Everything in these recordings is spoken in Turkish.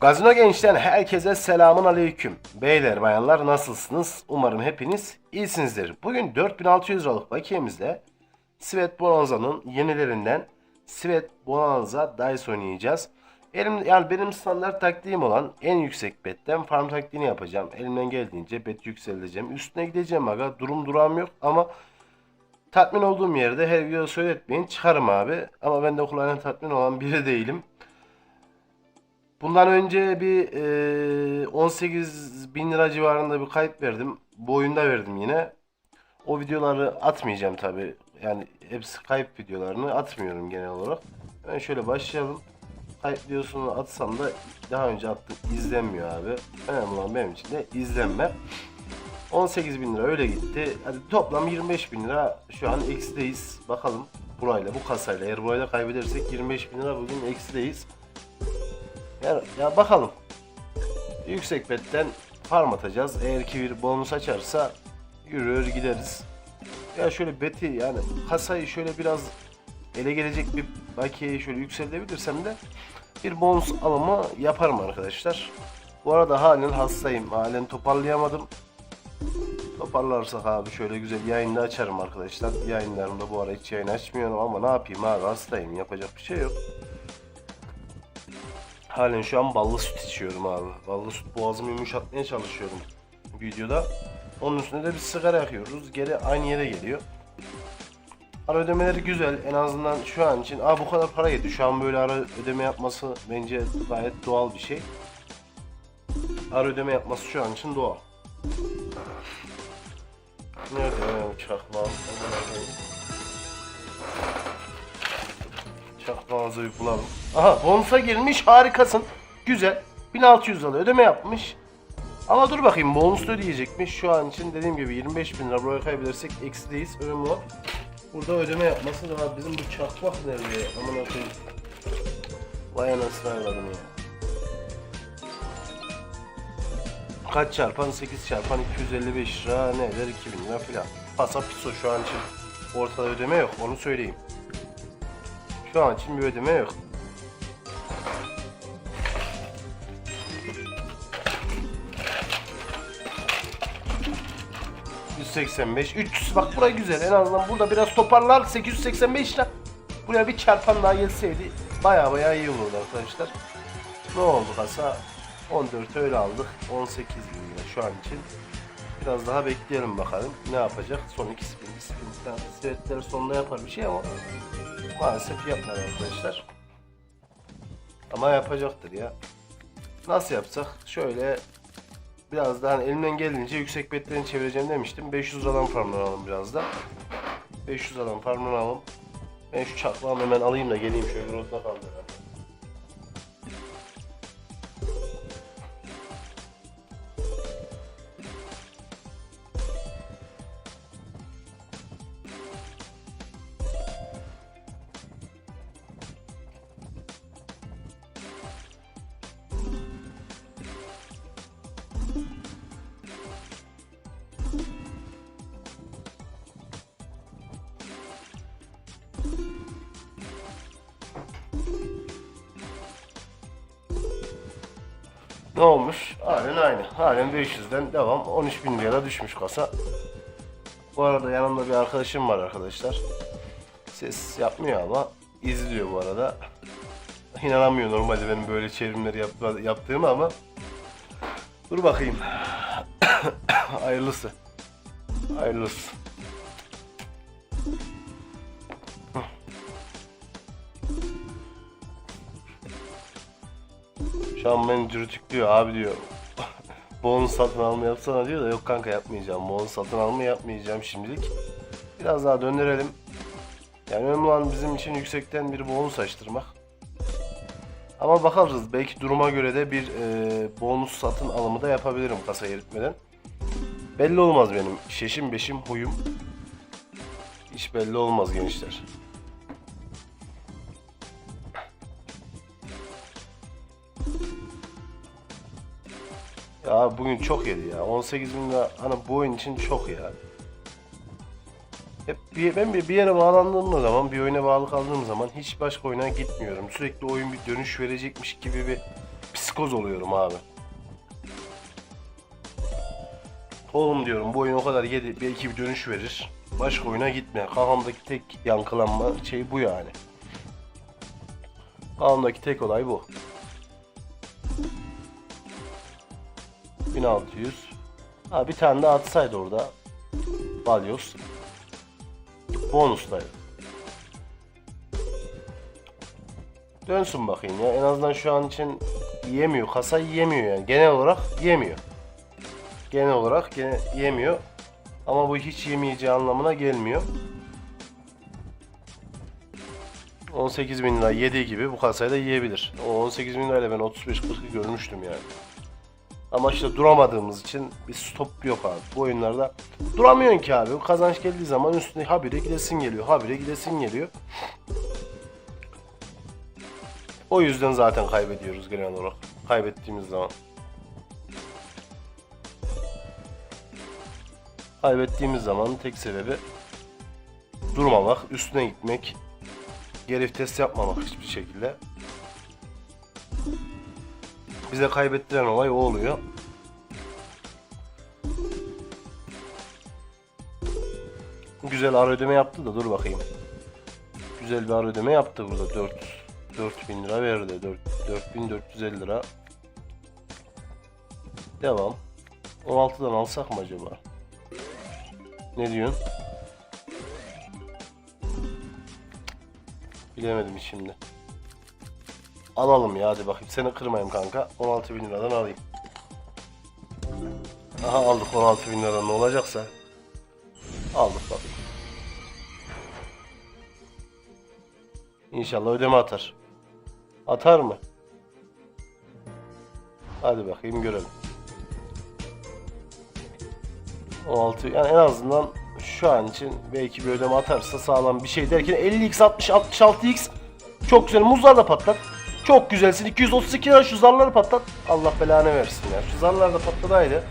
Gazino Genç'ten herkese selamun aleyküm. Beyler bayanlar nasılsınız? Umarım hepiniz iyisinizdir. Bugün 4600 liralık bakiyemizde Svet Bonanza'nın yenilerinden Svet Bonanza Dice oynayacağız. Elim, yani benim standart taktiğim olan en yüksek betten farm taktiğini yapacağım. Elimden geldiğince bet yükselteceğim. Üstüne gideceğim aga. Durum durağım yok ama tatmin olduğum yerde her videoda söyletmeyin çıkarım abi. Ama ben de okullarına tatmin olan biri değilim. Bundan önce bir e, 18 bin lira civarında bir kayıp verdim. Bu oyunda verdim yine. O videoları atmayacağım tabi. Yani hepsi kayıp videolarını atmıyorum genel olarak. Ben şöyle başlayalım. Kayıp videosunu atsam da daha önce attım izlenmiyor abi. Önemli olan benim için de izlenme. 18 bin lira öyle gitti. Hadi toplam 25 bin lira şu an eksideyiz. Bakalım burayla bu kasayla eğer burayla kaybedersek 25 bin lira bugün eksideyiz. Ya, ya bakalım. Yüksek betten farm atacağız. Eğer ki bir bonus açarsa yürür gideriz. Ya şöyle beti yani kasayı şöyle biraz ele gelecek bir bakiyeyi şöyle yükseltebilirsem de bir bonus alımı yaparım arkadaşlar. Bu arada halen hastayım. Halen toparlayamadım. Toparlarsak abi şöyle güzel yayında açarım arkadaşlar. Yayınlarımda bu ara hiç yayın açmıyorum ama ne yapayım abi hastayım. Yapacak bir şey yok. Halen şu an ballı süt içiyorum abi. Ballı süt boğazımı yumuşatmaya çalışıyorum videoda. Onun üstüne de bir sigara yakıyoruz. Geri aynı yere geliyor. Ara ödemeleri güzel. En azından şu an için. Aa bu kadar para yedi. Şu an böyle ara ödeme yapması bence gayet doğal bir şey. Ara ödeme yapması şu an için doğal. Nerede ya çakmağım? Çakmağımızı bir bulalım. Aha bonusa girmiş harikasın. Güzel. 1600 lira ödeme yapmış. Ama dur bakayım bonus ödeyecekmiş. Şu an için dediğim gibi 25 bin lira buraya kaybedersek eksideyiz. Önemli olan burada ödeme yapması da var. Bizim bu çakmak nerede? Aman koyayım. Vay anasını ağladım ya. Kaç çarpan? 8 çarpan 255 lira ne eder? 2000 lira filan. Pasa piso şu an için ortada ödeme yok onu söyleyeyim. Şu an için bir ödeme yok. ...185, 300 bak buraya güzel. En azından burada biraz toparlar. 885 lira. Buraya bir çarpan daha gelseydi baya baya iyi olurdu arkadaşlar. Ne oldu kasa? 14 öyle aldık. 18 bin lira şu an için biraz daha bekleyelim bakalım. Ne yapacak? Son iki spin bir spin falan seyretler sonunda yapar bir şey ama maalesef yapmadı arkadaşlar. Ama yapacaktır ya. Nasıl yapsak? Şöyle biraz daha hani elimden geldiğince yüksek betlerini çevireceğim demiştim. 500 liradan farmlanalım biraz da. 500 liradan farmlanalım ben şu çakmağımı hemen alayım da geleyim şöyle rodda kaldı Ne olmuş? Halen aynı. Halen 500'den devam. 13 bin liraya düşmüş kasa. Bu arada yanımda bir arkadaşım var arkadaşlar. Ses yapmıyor ama izliyor bu arada. İnanamıyor normalde benim böyle çevrimleri yap yaptığımı ama dur bakayım. Hayırlısı. Hayırlısı. Şu an beni dürtüklüyor abi diyor. bonus satın alma yapsana diyor da yok kanka yapmayacağım. Bonus satın alma yapmayacağım şimdilik. Biraz daha döndürelim. Yani önemli olan bizim için yüksekten bir bonus açtırmak. Ama bakarız belki duruma göre de bir e, bonus satın alımı da yapabilirim kasa eritmeden. Belli olmaz benim şeşim beşim huyum. Hiç belli olmaz gençler. Ya bugün çok yedi ya. 18 bin lira hani bu oyun için çok ya. Hep bir, ben bir, bir yere bağlandığım zaman, bir oyuna bağlı kaldığım zaman hiç başka oyuna gitmiyorum. Sürekli oyun bir dönüş verecekmiş gibi bir psikoz oluyorum abi. Oğlum diyorum bu oyun o kadar yedi belki bir dönüş verir. Başka oyuna gitme. Kafamdaki tek yankılanma şey bu yani. Kafamdaki tek olay bu. 1600. Ha bir tane daha atsaydı orada. Balyoz. Bonustaydı. Dönsün bakayım ya. En azından şu an için yemiyor. Kasa yemiyor yani. Genel olarak yemiyor. Genel olarak gene yemiyor. Ama bu hiç yemeyeceği anlamına gelmiyor. 18 bin lira yediği gibi bu kasayı da yiyebilir. O 18 bin lirayla ben 35-40'ı görmüştüm yani. Ama işte duramadığımız için bir stop yok abi. Bu oyunlarda duramıyorsun ki abi. Kazanç geldiği zaman üstüne habire gidesin geliyor. Habire gidesin geliyor. O yüzden zaten kaybediyoruz genel olarak. Kaybettiğimiz zaman. Kaybettiğimiz zaman tek sebebi durmamak, üstüne gitmek, geri vites yapmamak hiçbir şekilde. Bize kaybettiren olay o oluyor. Güzel ara ödeme yaptı da dur bakayım. Güzel bir ara ödeme yaptı burada 4 4000 lira verdi. 4 4450 lira. Devam. 16'dan alsak mı acaba? Ne diyorsun? Bilemedim şimdi. Alalım ya hadi bakayım. Seni kırmayayım kanka. 16 bin liradan alayım. Aha aldık 16 bin liradan ne olacaksa. Aldık bakayım. İnşallah ödeme atar. Atar mı? Hadi bakayım görelim. 16 yani en azından şu an için belki bir ödeme atarsa sağlam bir şey derken 50x 60 66x çok güzel muzlar da patlat. Çok güzelsin 232 lira şu zarları patlat. Allah belanı versin ya. Şu zarlar da patladaydı.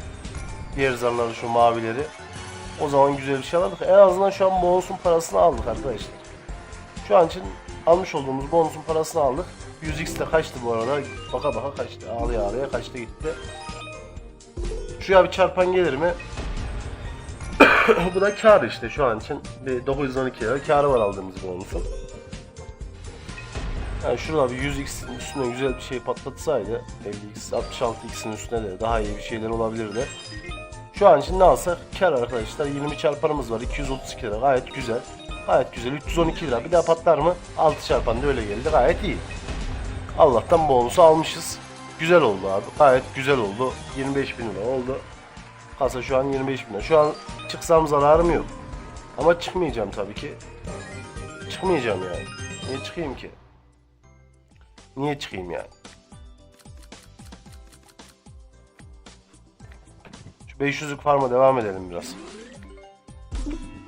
Diğer zarları şu mavileri. O zaman güzel bir şey alırdık. En azından şu an bonusun parasını aldık arkadaşlar. Şu an için almış olduğumuz bonusun parasını aldık. 100x de kaçtı bu arada. Baka baka kaçtı. Ağlaya ağlaya kaçtı gitti. Şuraya bir çarpan gelir mi? bu da kar işte şu an için. Bir 912 lira karı var aldığımız bonusun. Yani şurada bir 100x'in üstüne güzel bir şey patlatsaydı 50x, 66x'in üstüne de daha iyi bir şeyler olabilirdi. Şu an için ne alsak kar arkadaşlar 20 çarpanımız var 232 lira gayet güzel. Gayet güzel 312 lira bir daha patlar mı? 6 çarpan da öyle geldi gayet iyi. Allah'tan bonusu almışız. Güzel oldu abi gayet güzel oldu 25 bin lira oldu. Kasa şu an 25 bin lira. Şu an çıksam zararım yok. Ama çıkmayacağım tabii ki. Çıkmayacağım yani. Niye çıkayım ki? Niye çıkayım yani? Şu 500'lük farma devam edelim biraz.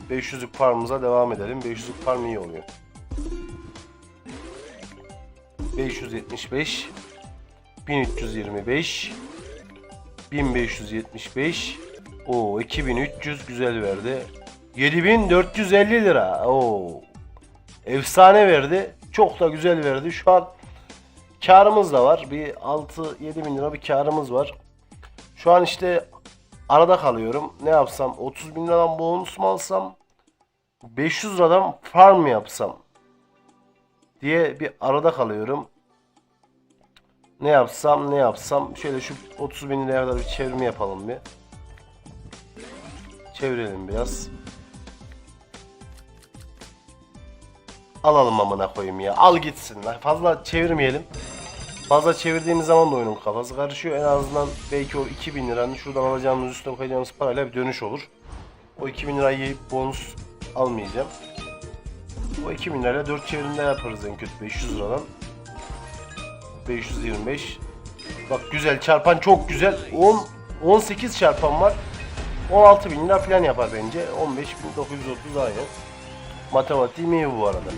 500'lük farmımıza devam edelim. 500'lük farm iyi oluyor. 575 1325 1575 o 2300 güzel verdi. 7450 lira. Oo. Efsane verdi. Çok da güzel verdi. Şu an karımız da var. Bir 6-7 bin lira bir karımız var. Şu an işte arada kalıyorum. Ne yapsam? 30 bin liradan bonus mu alsam? 500 liradan farm mı yapsam? Diye bir arada kalıyorum. Ne yapsam ne yapsam. Şöyle şu 30 bin liraya kadar bir çevirme yapalım bir. Çevirelim biraz. Alalım amına koyayım ya. Al gitsin. Fazla çevirmeyelim. Fazla çevirdiğimiz zaman da oyunun kafası karışıyor. En azından belki o 2000 liranın şuradan alacağımız üstüne koyacağımız parayla bir dönüş olur. O 2000 lirayı bonus almayacağım. O 2000 lirayla 4 çevirimde yaparız en kötü 500 liradan. 525. Bak güzel çarpan çok güzel. 10 18 çarpan var. 16 bin lira falan yapar bence. 15.930 aynı. Matematiğim iyi bu arada.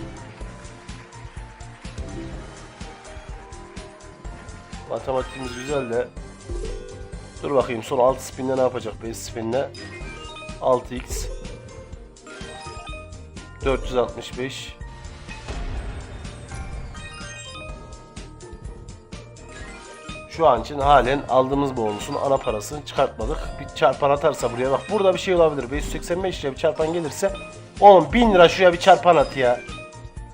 Matematiğimiz güzel de. Dur bakayım son 6 spinde ne yapacak 5 spinde. 6x 465 Şu an için halen aldığımız bonusun ana parasını çıkartmadık. Bir çarpan atarsa buraya bak burada bir şey olabilir. 585 liraya bir çarpan gelirse oğlum 1000 lira şuraya bir çarpan at ya.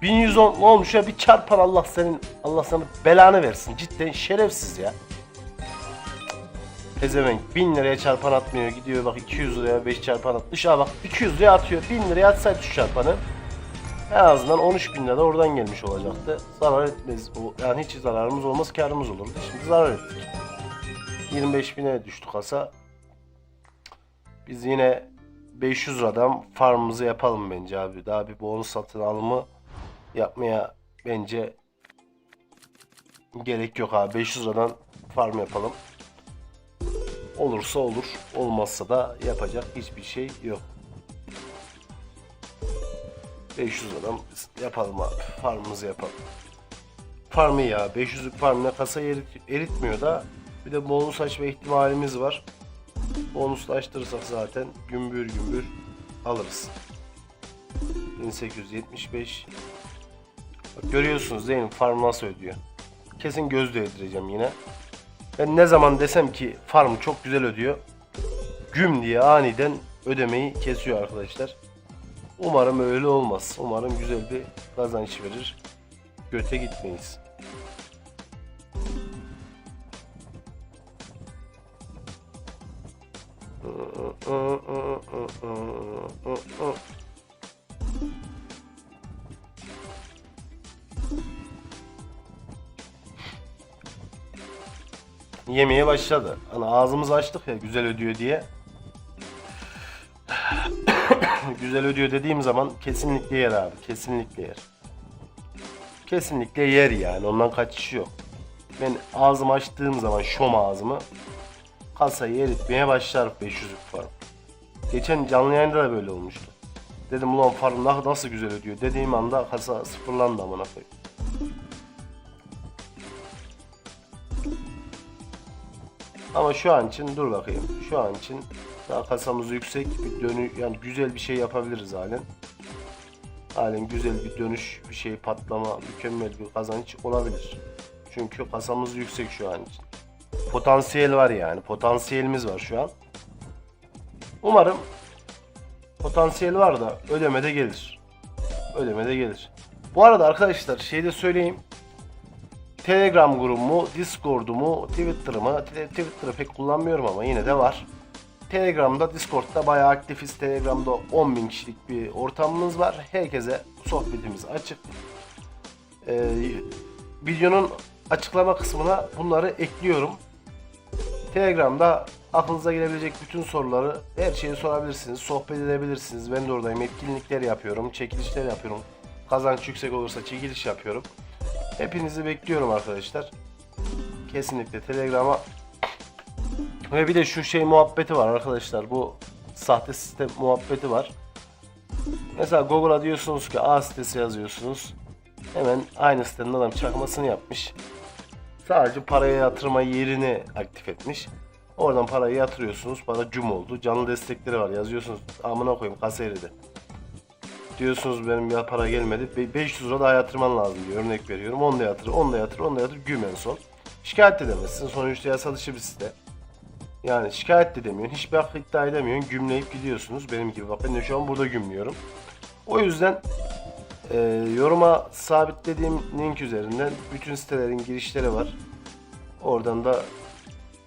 1110 ne olmuş ya bir çarpan Allah senin Allah sana belanı versin. Cidden şerefsiz ya. Pezevenk 1000 liraya çarpan atmıyor gidiyor bak 200 liraya 5 çarpan at. Dışarı bak 200 liraya atıyor 1000 liraya atsaydı şu çarpanı. En azından 13 bin lira da oradan gelmiş olacaktı. Zarar etmez. Yani hiç zararımız olmaz karımız olurdu. Şimdi zarar ettik. 25 bine düştü kasa. Biz yine 500 liradan farmımızı yapalım bence abi. Daha bir bonus satın alımı yapmaya bence gerek yok abi. 500 liradan farm yapalım. Olursa olur. Olmazsa da yapacak hiçbir şey yok. 500 liradan yapalım abi. Farmımızı yapalım. Farmı ya. 500'lük farmına kasayı erit- eritmiyor da bir de bonus açma ihtimalimiz var. Bonusla açtırırsak zaten gümbür gümbür alırız. 1875 Bak görüyorsunuz değil mi? Farm nasıl ödüyor. Kesin göz değdireceğim yine. Ben ne zaman desem ki farm çok güzel ödüyor. Güm diye aniden ödemeyi kesiyor arkadaşlar. Umarım öyle olmaz. Umarım güzel bir kazanç verir. Göte gitmeyiz. Yemeye başladı. Hani ağzımızı açtık ya güzel ödüyor diye. güzel ödüyor dediğim zaman kesinlikle yer abi. Kesinlikle yer. Kesinlikle yer yani. Ondan kaçışı yok. Ben ağzımı açtığım zaman şom ağzımı kasayı eritmeye başlar 500'lük farm. Geçen canlı yayında da böyle olmuştu. Dedim ulan farm nasıl güzel ödüyor dediğim anda kasa sıfırlandı amına koyayım. Ama şu an için dur bakayım. Şu an için daha kasamız yüksek bir dönü yani güzel bir şey yapabiliriz halen. Halen güzel bir dönüş, bir şey patlama, mükemmel bir kazanç olabilir. Çünkü kasamız yüksek şu an için. Potansiyel var yani. Potansiyelimiz var şu an. Umarım potansiyel var da ödemede gelir. Ödemede gelir. Bu arada arkadaşlar şey de söyleyeyim. Telegram grubumu, Discord'umu, Twitter'ımı, Twitter'ı pek kullanmıyorum ama yine de var. Telegram'da, Discord'da bayağı aktifiz. Telegram'da 10.000 kişilik bir ortamımız var. Herkese sohbetimiz açık. Ee, videonun açıklama kısmına bunları ekliyorum. Telegram'da aklınıza gelebilecek bütün soruları her şeyi sorabilirsiniz. Sohbet edebilirsiniz. Ben de oradayım. Etkinlikler yapıyorum. Çekilişler yapıyorum. Kazanç yüksek olursa çekiliş yapıyorum. Hepinizi bekliyorum arkadaşlar. Kesinlikle Telegram'a ve bir de şu şey muhabbeti var arkadaşlar. Bu sahte sistem muhabbeti var. Mesela Google'a diyorsunuz ki A sitesi yazıyorsunuz. Hemen aynı sitenin adam çakmasını yapmış. Sadece paraya yatırma yerini aktif etmiş. Oradan parayı yatırıyorsunuz. Para cum oldu. Canlı destekleri var. Yazıyorsunuz. Amına koyayım kasa eridi. Diyorsunuz benim ya para gelmedi. Be- 500 lira daha yatırman lazım diyor. Örnek veriyorum. 10 da yatır, 10 da yatır, 10 da yatır. Güm en son. Şikayet edemezsin. Sonuçta yasal dışı bir site. Yani şikayet de demiyorsun. Hiçbir hak iddia edemiyorsun. Gümleyip gidiyorsunuz. Benim gibi. Bak ben de şu an burada gümlüyorum. O yüzden e, yoruma sabitlediğim link üzerinden bütün sitelerin girişleri var. Oradan da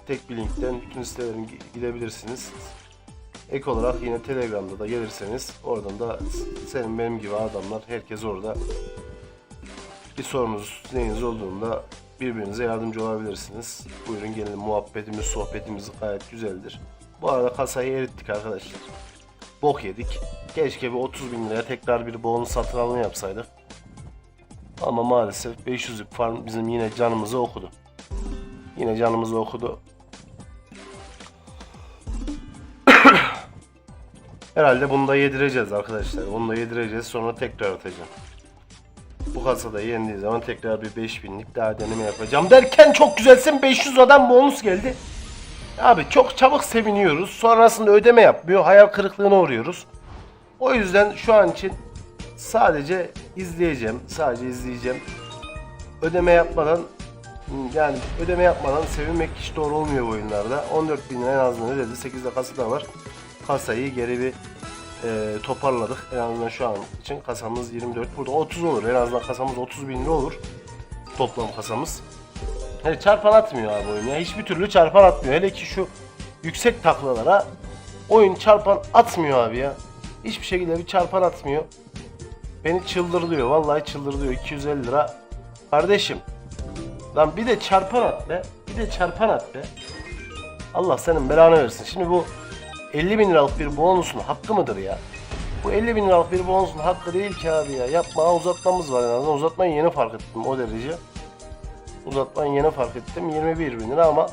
tek bir linkten bütün sitelerin gi- gidebilirsiniz. Ek olarak yine Telegram'da da gelirseniz oradan da senin benim gibi adamlar herkes orada bir sorunuz neyiniz olduğunda birbirinize yardımcı olabilirsiniz. Buyurun gelin muhabbetimiz sohbetimiz gayet güzeldir. Bu arada kasayı erittik arkadaşlar. Bok yedik. Keşke bir 30 bin liraya tekrar bir bonus satın alma yapsaydık. Ama maalesef 500'lük farm bizim yine canımızı okudu. Yine canımızı okudu. Herhalde bunu da yedireceğiz arkadaşlar. Bunu da yedireceğiz sonra tekrar atacağım. Bu kasada yendiği zaman tekrar bir 5000'lik daha deneme yapacağım. Derken çok güzelsin 500 liradan bonus geldi. Abi çok çabuk seviniyoruz. Sonrasında ödeme yapmıyor. Hayal kırıklığına uğruyoruz. O yüzden şu an için sadece izleyeceğim. Sadece izleyeceğim. Ödeme yapmadan Yani ödeme yapmadan sevinmek hiç doğru olmuyor bu oyunlarda. 14 bin en azından ödedi. 8'de kasa da var. Kasayı geri bir e, toparladık. En azından şu an için kasamız 24. Burada 30 olur. En azından kasamız 30 bin lira olur. Toplam kasamız. Hani çarpan atmıyor abi oyun ya. Hiçbir türlü çarpan atmıyor. Hele ki şu yüksek taklalara oyun çarpan atmıyor abi ya. Hiçbir şekilde bir çarpan atmıyor. Beni çıldırlıyor. Vallahi çıldırlıyor. 250 lira. Kardeşim. Lan bir de çarpan at be. Bir de çarpan at be. Allah senin belanı versin. Şimdi bu 50 bin liralık bir bonusun hakkı mıdır ya? Bu 50 bin liralık bir bonusun hakkı değil ki abi ya. Yapma uzatmamız var en azından. Uzatmayı yeni fark ettim o derece. Uzatmayı yeni fark ettim. 21 bin lira ama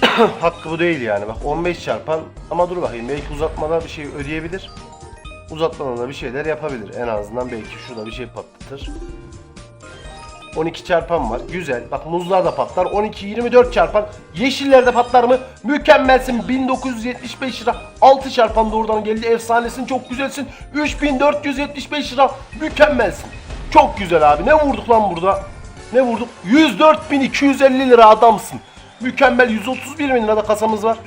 hakkı bu değil yani. Bak 15 çarpan ama dur bakayım belki uzatmada bir şey ödeyebilir. Uzatmadan da bir şeyler yapabilir. En azından belki şurada bir şey patlatır. 12 çarpan var. Güzel. Bak muzlar da patlar. 12 24 çarpan. Yeşillerde patlar mı? Mükemmelsin. 1975 lira. 6 çarpan doğrudan geldi. Efsanesin. Çok güzelsin. 3475 lira. Mükemmelsin. Çok güzel abi. Ne vurduk lan burada? Ne vurduk? 104.250 lira adamsın. Mükemmel 131 bin lirada kasamız var.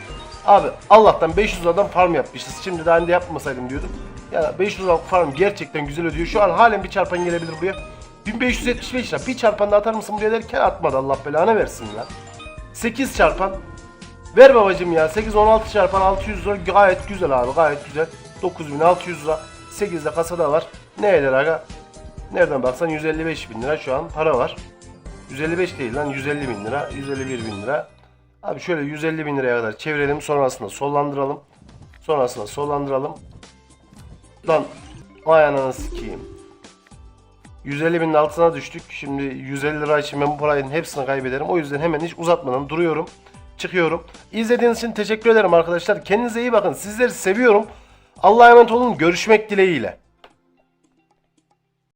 Abi Allah'tan 500 liradan farm yapmışız. Şimdi daha önce yapmasaydım diyordum. Ya 500 liralık farm gerçekten güzel ödüyor. Şu an halen bir çarpan gelebilir buraya. 1575 lira. Bir çarpan da atar mısın buraya derken atmadı Allah belanı versin lan. 8 çarpan. Ver babacım ya. 8 16 çarpan 600 lira gayet güzel abi gayet güzel. 9600 lira. 8 de kasada var. Ne eder aga? Nereden baksan 155 bin lira şu an para var. 155 değil lan 150 bin lira. 151 bin lira. Abi şöyle 150 bin liraya kadar çevirelim. Sonrasında sollandıralım. Sonrasında sollandıralım. Lan ay ananı sikeyim. 150 binin altına düştük. Şimdi 150 lira için ben bu paranın hepsini kaybederim. O yüzden hemen hiç uzatmadan duruyorum. Çıkıyorum. İzlediğiniz için teşekkür ederim arkadaşlar. Kendinize iyi bakın. Sizleri seviyorum. Allah'a emanet olun. Görüşmek dileğiyle.